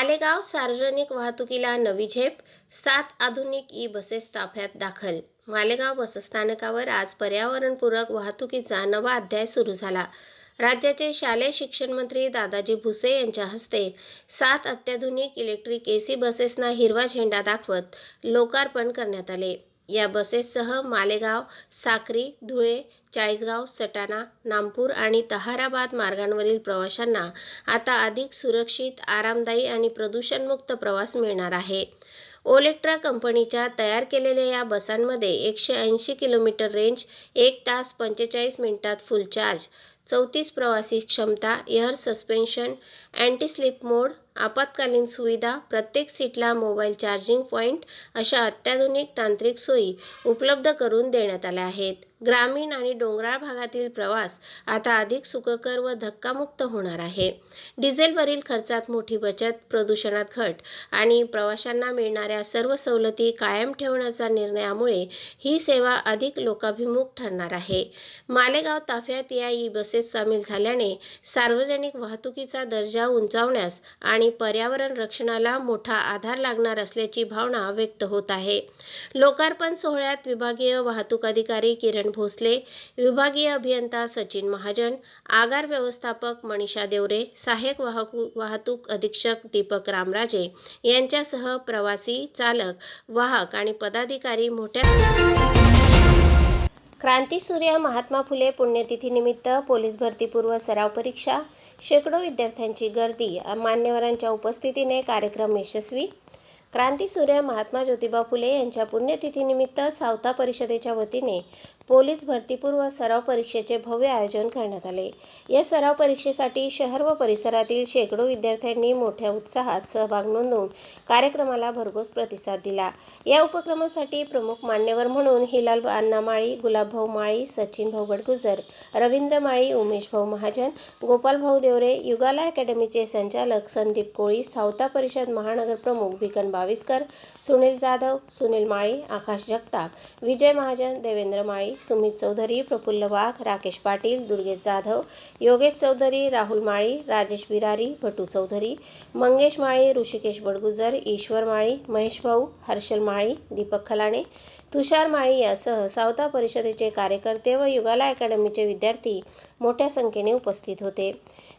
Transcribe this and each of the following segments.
मालेगाव सार्वजनिक वाहतुकीला नवी झेप सात आधुनिक ई बसेस ताफ्यात दाखल. मालेगाव बसस्थानकावर आज पर्यावरणपूरक वाहतुकीचा नवा अध्याय सुरू झाला. राज्याचे शालेय शिक्षण मंत्री दादाजी भुसे यांच्या हस्ते सात अत्याधुनिक इलेक्ट्रिक एसी बसेसना हिरवा झेंडा दाखवत लोकार्पण करण्यात आले. या बसेससह मालेगाव साक्री धुळे चाळीसगाव सटाणा नामपूर आणि तहाराबाद मार्गांवरील प्रवाशांना आता अधिक सुरक्षित आरामदायी आणि प्रदूषणमुक्त प्रवास मिळणार आहे. ओलेक्ट्रा कंपनीच्या तयार केलेल्या या बसांमध्ये एकशे ऐंशी किलोमीटर रेंज एक तास पंचेचाळीस मिनिटात फुल चार्ज चौतीस प्रवासी क्षमता air suspension anti slip mode आपत्कालीन सुविधा प्रत्येक सीटला मोबाईल चार्जिंग पॉईंट अशा अत्याधुनिक तांत्रिक सोयी उपलब्ध करून देण्यात आल्या आहेत. ग्रामीण आणि डोंगराळ भागातील प्रवास आता अधिक सुखकर व धक्कामुक्त होणार आहे. डिझेलवरील खर्चात मोठी बचत प्रदूषणात घट आणि प्रवाशांना मिळणाऱ्या सर्व सवलती कायम ठेवण्याच्या निर्णयामुळे ही सेवा अधिक लोकाभिमुख ठरणार आहे. मालेगाव ताफ्यात या ई बसेस सामील झाल्याने सार्वजनिक वाहतुकीचा दर्जा उंचावण्यास आणि पर्यावरण रक्षणाला मोठा आधार लागणार असल्याची भावना व्यक्त होत आहे. लोकार्पण सोहळ्यात विभागीय वाहतूक अधिकारी किरण भोसले विभागीय अभियंता सचिन महाजन आगार व्यवस्थापक मनीषा देवरे सहाय्यक वाहकू वाहतूक अधीक्षक दीपक रामराजे यांच्यासह प्रवासी चालक वाहक आणि पदाधिकारी मोठ्या क्रांतीसूर्य महात्मा फुले पुण्यतिथीनिमित्त पोलीस भरतीपूर्व सराव परीक्षा शेकडो विद्यार्थ्यांची गर्दी मान्यवरांच्या उपस्थितीने कार्यक्रम यशस्वी. क्रांतीसूर्य महात्मा ज्योतिबा फुले यांच्या पुण्यतिथीनिमित्त सावता परिषदेच्या वतीने पोलीस भरतीपूर्व सराव परीक्षेचे भव्य आयोजन करण्यात आले. या सराव परीक्षेसाठी शहर व परिसरातील शेकडो विद्यार्थ्यांनी मोठ्या उत्साहात सहभाग नोंदवून कार्यक्रमाला भरघोस प्रतिसाद दिला. या उपक्रमासाठी प्रमुख मान्यवर म्हणून हिलाल अण्णा माळी गुलाबभाऊ माळी सचिन भाऊ गडगुजर रवींद्र माळी उमेश भाऊ महाजन गोपाल भाऊ देवरे युगाला अकॅडमीचे संचालक संदीप कोळी सावता परिषद महानगर प्रमुख भिकन बाविस्कर सुनील जाधव सुनील माळी आकाश जगताप विजय महाजन देवेंद्र माळी सुमित चौधरी प्रफुल्ल वाघ राकेश पाटील दुर्गेश जाधव योगेश चौधरी राहुल माळी राजेश बिरारी भटू चौधरी मंगेश माळी ऋषिकेश बडगुजर ईश्वर माळी महेश भाऊ हर्षल माळी दीपक खलाणे तुषार माळी यासह सावता परिषदेचे कार्यकर्ते व युगाला अकॅडमीचे विद्यार्थी मोठ्या संख्येने उपस्थित होते.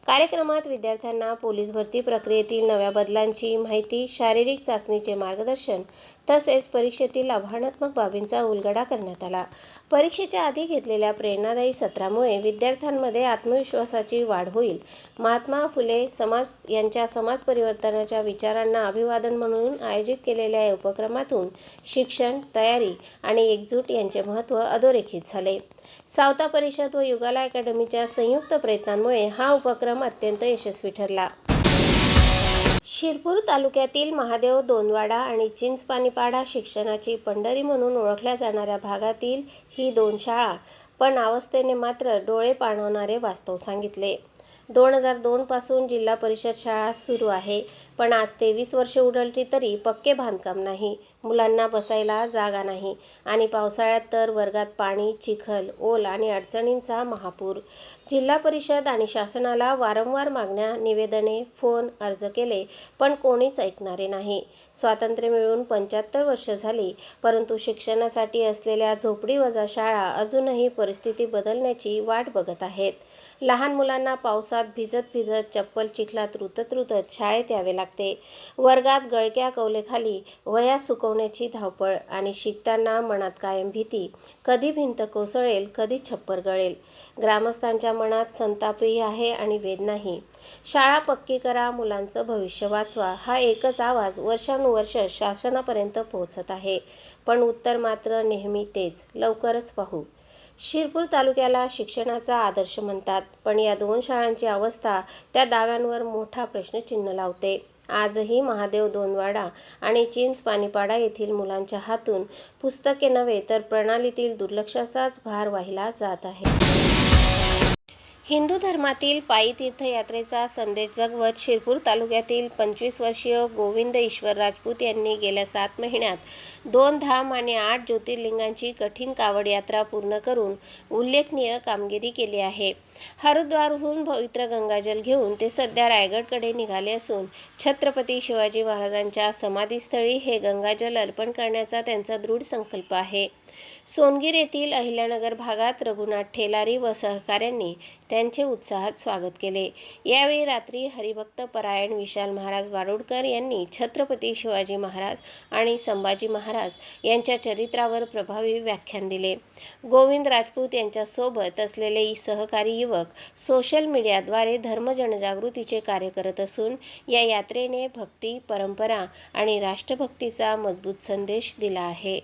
कार्यक्रमात विद्यार्थ्यांना पोलीस भरती प्रक्रियेतील नव्या बदलांची माहिती शारीरिक चाचणीचे मार्गदर्शन तसेच परीक्षेतील आव्हानात्मक बाबींचा उलगडा करण्यात आला. परीक्षेच्या आधी घेतलेल्या प्रेरणादायी सत्रामुळे विद्यार्थ्यांमध्ये आत्मविश्वासाची वाढ होईल. महात्मा फुले समाज यांच्या समाज परिवर्तनाच्या विचारांना अभिवादन म्हणून आयोजित केलेल्या या उपक्रमातून शिक्षण तयारी आणि एकजूट यांचे महत्त्व अधोरेखित झाले. सावता परिषद व युगाला अकॅडमीच्या संयुक्त प्रयत्नांमुळे हा उपक्रम अत्यंत यशस्वी ठरला. शिरपूर तालुक्यातील महादेव दोनवाडा आणि चिंचपाणीपाडा शिक्षणाची पंढरी म्हणून ओळखल्या जाणाऱ्या भागातील ही दोन शाळा पण अवस्थेने मात्र डोळे पाणवणारे वास्तव सांगितले. दोन हजार दोनपासून जिल्हा परिषद शाळा सुरू आहे. पण आज तेवीस वर्ष उडलती तरी पक्के बांधकाम नाही. मुलांना बसायला जागा नाही. आणि पावसाळ्यात तर वर्गात पाणी चिखल ओल आणि अडचणींचा महापूर. जिल्हा परिषद आणि शासनाला वारंवार मागण्या निवेदने फोन अर्ज केले पण कोणीच ऐकणारे नाही. स्वातंत्र्य मिळून पंच्याहत्तर वर्ष झाली परंतु शिक्षणासाठी असलेल्या झोपडी वजा शाळा अजूनही परिस्थिती बदलण्याची वाट बघत आहेत. लहान मुलांना पावसात भिजत भिजत चप्पल चिखलात रुतत रुतत शाळेत यावे लागते. वर्गात गळक्या कौलेखाली वया सुकवण्याची धावपळ आणि शिकताना मनात कायम भीती. कधी भिंत कोसळेल कधी छप्पर गळेल. ग्रामस्थांच्या मनात संतापही आहे आणि वेदनाही. शाळा पक्की करा मुलांचं भविष्य वाचवा. हा एकच आवाज वर्षानुवर्ष शासनापर्यंत पोहोचत आहे. पण उत्तर मात्र नेहमी तेच. लवकरच पाहू. शिरपूर तालुक्याला शिक्षणाचा आदर्श म्हणतात. पण या दोन शाळांची अवस्था त्या दाव्यांवर मोठा प्रश्नचिन्ह लावते. आजही महादेव दोनवाडा आणि चिंच पाणीपाडा येथील मुलांच्या हातून पुस्तके नव्हे तर प्रणालीतील दुर्लक्षाचाच भार वाहिला जात आहे. हिंदू धर्मातील पायी तीर्थयात्रेचा संदेश जगवत शिरपूर तालुक्यातील पंचवीस वर्षीय गोविंद ईश्वर राजपूत यांनी गेल्या सात महिन्यात दोन धाम आणि आठ ज्योतिर्लिंगांची कठीण कावड यात्रा पूर्ण करून उल्लेखनीय कामगिरी केली आहे. हरिद्वारहून पवित्र गंगाजल घेऊन ते सध्या रायगडकडे निघाले असून छत्रपती शिवाजी महाराजांच्या समाधीस्थळी हे गंगाजल अर्पण करण्याचा त्यांचा दृढ संकल्प आहे. सोनगीर येथील अहिल्यानगर भागात रघुनाथ ठेलारी व सहकाऱ्यांनी त्यांचे उत्साहात स्वागत केले. यावेळी रात्री हरिभक्त परायण विशाल महाराज वाडोडकर यांनी छत्रपती शिवाजी महाराज आणि संभाजी महाराज यांच्या चरित्रावर प्रभावी व्याख्यान दिले. गोविंद राजपूत यांच्यासोबत असलेले सहकारी युवक सोशल मीडियाद्वारे धर्म जनजागृतीचे कार्य करत असून या यात्रेने भक्ती परंपरा आणि राष्ट्रभक्तीचा मजबूत संदेश दिला आहे.